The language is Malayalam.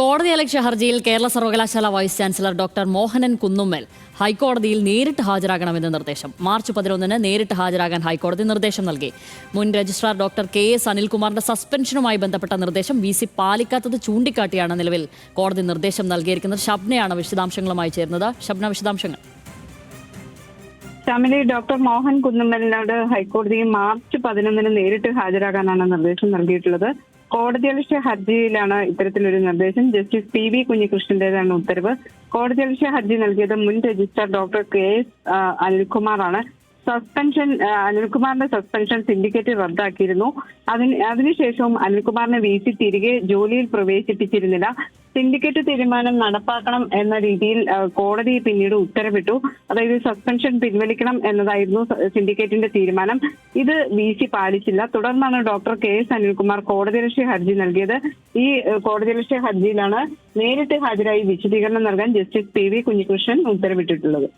കോടതി അലക്ഷ്യ ഹർജിയിൽ കേരള സർവകലാശാല vice chancellor doctor Mohanan Kunnummal ഹൈക്കോടതിയിൽ നേരിട്ട് ഹാജരാകണമെന്ന് നിർദ്ദേശം. മാർച്ച് പതിനൊന്നിന് നേരിട്ട് ഹാജരാകാൻ ഹൈക്കോടതി നിർദ്ദേശം നൽകി. മുൻ രജിസ്ട്രാർ ഡോക്ടർ കെ എസ് അനിൽകുമാറിന്റെ സസ്പെൻഷനുമായി ബന്ധപ്പെട്ട നിർദ്ദേശം വി സി പാലിക്കാത്തത് ചൂണ്ടിക്കാട്ടിയാണ് നിലവിൽ. കോടതി നിർദ്ദേശം നൽകിയിരിക്കുന്നത് ഷബ്നയാണ് വിശദാംശങ്ങളുമായി ചേരുന്നത്. ഷബ്ന വിശദാംശങ്ങൾ. ശ്യാമിലി ഡോക്ടർ മോഹൻ കുന്നുമ്മലിനോട് ഹൈക്കോടതി മാർച്ച് പതിനൊന്നിന് നേരിട്ട് ഹാജരാകാനാണ് നിർദ്ദേശം നൽകിയിട്ടുള്ളത്. കോടതിയലക്ഷ്യ ഹർജിയിലാണ് ഇത്തരത്തിലൊരു നിർദ്ദേശം. ജസ്റ്റിസ് പി വി കുഞ്ഞികൃഷ്ണന്റേതാണ് ഉത്തരവ്. കോടതിയലക്ഷ്യ ഹർജി നൽകിയത് മുൻ രജിസ്ട്രാർ ഡോക്ടർ കെ എസ് അനിൽകുമാറാണ്. സസ്പെൻഷൻ അനിൽകുമാറിന്റെ സസ്പെൻഷൻ സിൻഡിക്കേറ്റ് റദ്ദാക്കിയിരുന്നു. അതിന് അതിനുശേഷവും അനിൽകുമാറിനെ വീട്ടിൽ തിരികെ ജോലിയിൽ പ്രവേശിപ്പിച്ചിരുന്നില്ല. സിൻഡിക്കേറ്റ് തീരുമാനം നടപ്പാക്കണം എന്ന രീതിയിൽ കോടതി പിന്നീട് ഉത്തരവിട്ടു. അതായത് സസ്പെൻഷൻ പിൻവലിക്കണം എന്നതായിരുന്നു സിൻഡിക്കേറ്റിന്റെ തീരുമാനം. ഇത് വി സി പാലിച്ചില്ല. തുടർന്നാണ് ഡോക്ടർ കെ എസ് അനിൽകുമാർ കോടതിയലക്ഷ്യ ഹർജി നൽകിയത്. ഈ കോടതിയലക്ഷ്യ ഹർജിയിലാണ് നേരിട്ട് ഹാജരായി വിശദീകരണം നൽകാൻ ജസ്റ്റിസ് പി വി കുഞ്ഞികൃഷ്ണൻ ഉത്തരവിട്ടിട്ടുള്ളത്.